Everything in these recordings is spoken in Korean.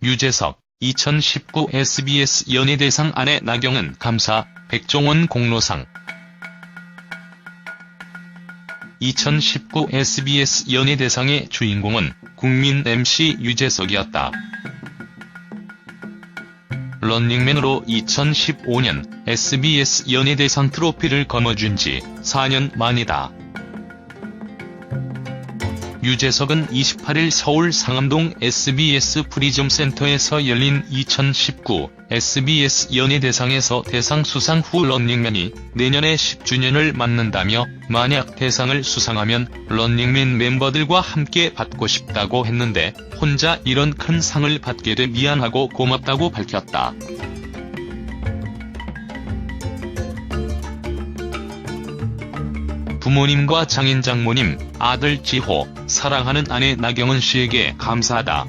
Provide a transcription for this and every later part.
유재석, 2019 SBS 연예대상 아내 나경은 감사, 백종원 공로상 2019 SBS 연예대상의 주인공은 국민 MC 유재석이었다. 런닝맨으로 2015년 SBS 연예대상 트로피를 거머쥔 지 4년 만이다. 유재석은 28일 서울 상암동 SBS 프리즘 센터에서 열린 2019 SBS 연예대상에서 대상 수상 후 런닝맨이 내년에 10주년을 맞는다며 만약 대상을 수상하면 런닝맨 멤버들과 함께 받고 싶다고 했는데 혼자 이런 큰 상을 받게 돼 미안하고 고맙다고 밝혔다. 부모님과 장인 장모님, 아들 지호, 사랑하는 아내 나경은 씨에게 감사하다.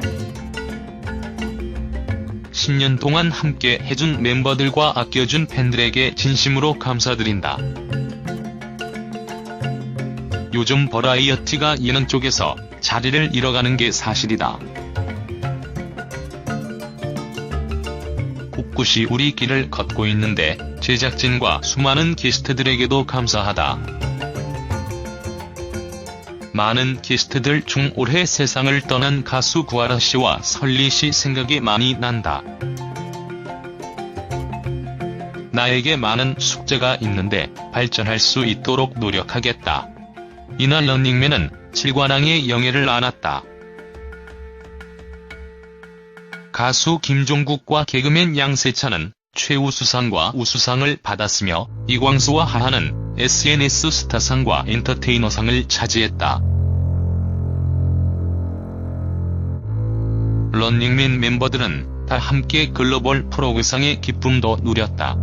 10년 동안 함께 해준 멤버들과 아껴준 팬들에게 진심으로 감사드린다. 요즘 버라이어티가 예능 쪽에서 자리를 잃어가는 게 사실이다. 꿋꿋이 우리 길을 걷고 있는데 제작진과 수많은 게스트들에게도 감사하다. 많은 게스트들 중 올해 세상을 떠난 가수 구하라 씨와 설리 씨 생각이 많이 난다. 나에게 많은 숙제가 있는데 발전할 수 있도록 노력하겠다. 이날 런닝맨은 칠관왕의 영예를 안았다. 가수 김종국과 개그맨 양세찬은 최우수상과 우수상을 받았으며 이광수와 하하는 SNS 스타상과 엔터테이너상을 차지했다. 런닝맨 멤버들은 다 함께 글로벌 프로그상의 기쁨도 누렸다.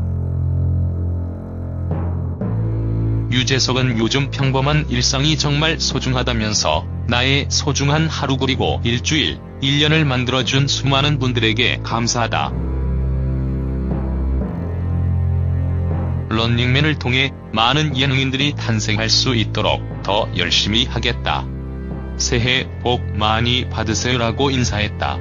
유재석은 요즘 평범한 일상이 정말 소중하다면서 나의 소중한 하루 그리고 일주일, 1년을 만들어준 수많은 분들에게 감사하다. 런닝맨을 통해 많은 예능인들이 탄생할 수 있도록 더 열심히 하겠다. 새해 복 많이 받으세요라고 인사했다.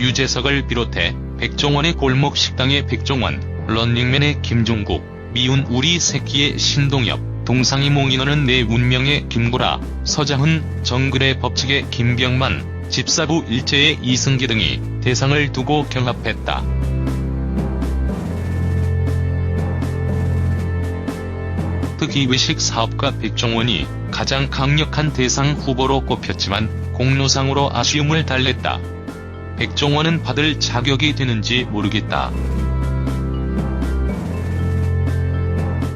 유재석을 비롯해 백종원의 골목 식당의 백종원, 런닝맨의 김종국, 미운 우리 새끼의 신동엽, 동상이 몽 인어는 내 운명의 김구라, 서장훈, 정글의 법칙의 김병만, 집사부 일체의 이승기 등이 대상을 두고 경합했다. 특히 외식 사업가 백종원이 가장 강력한 대상 후보로 꼽혔지만 공로상으로 아쉬움을 달랬다. 백종원은 받을 자격이 되는지 모르겠다.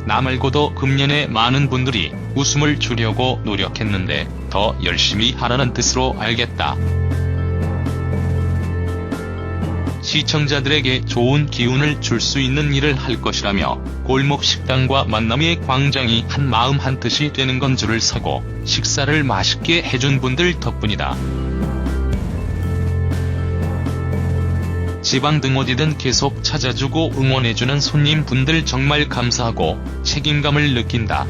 나 말고도 금년에 많은 분들이 웃음을 주려고 노력했는데 더 열심히 하라는 뜻으로 알겠다. 시청자들에게 좋은 기운을 줄 수 있는 일을 할 것이라며 골목 식당과 만남의 광장이 한 마음 한 뜻이 되는 건 줄을 서고 식사를 맛있게 해준 분들 덕분이다. 지방 등 어디든 계속 찾아주고 응원해주는 손님분들 정말 감사하고 책임감을 느낀다.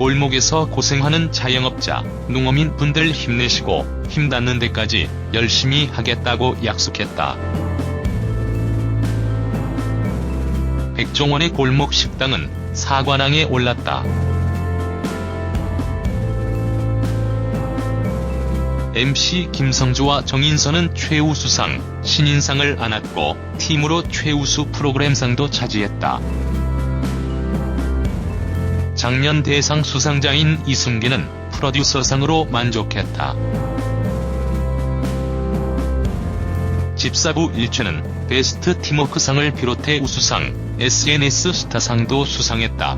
골목에서 고생하는 자영업자, 농어민 분들 힘내시고 힘 닿는 데까지 열심히 하겠다고 약속했다. 백종원의 골목 식당은 사관왕에 올랐다. MC 김성주와 정인선은 최우수상, 신인상을 안았고 팀으로 최우수 프로그램상도 차지했다. 작년 대상 수상자인 이승기는 프로듀서상으로 만족했다. 집사부 일체는 베스트 팀워크상을 비롯해 우수상, SNS 스타상도 수상했다.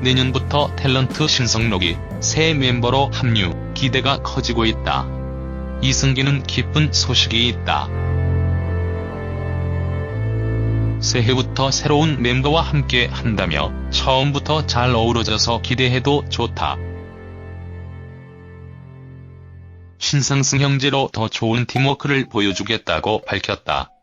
내년부터 탤런트 신성록이 새 멤버로 합류, 기대가 커지고 있다. 이승기는 기쁜 소식이 있다. 새해부터 새로운 멤버와 함께 한다며 처음부터 잘 어우러져서 기대해도 좋다. 신상승 형제로 더 좋은 팀워크를 보여주겠다고 밝혔다.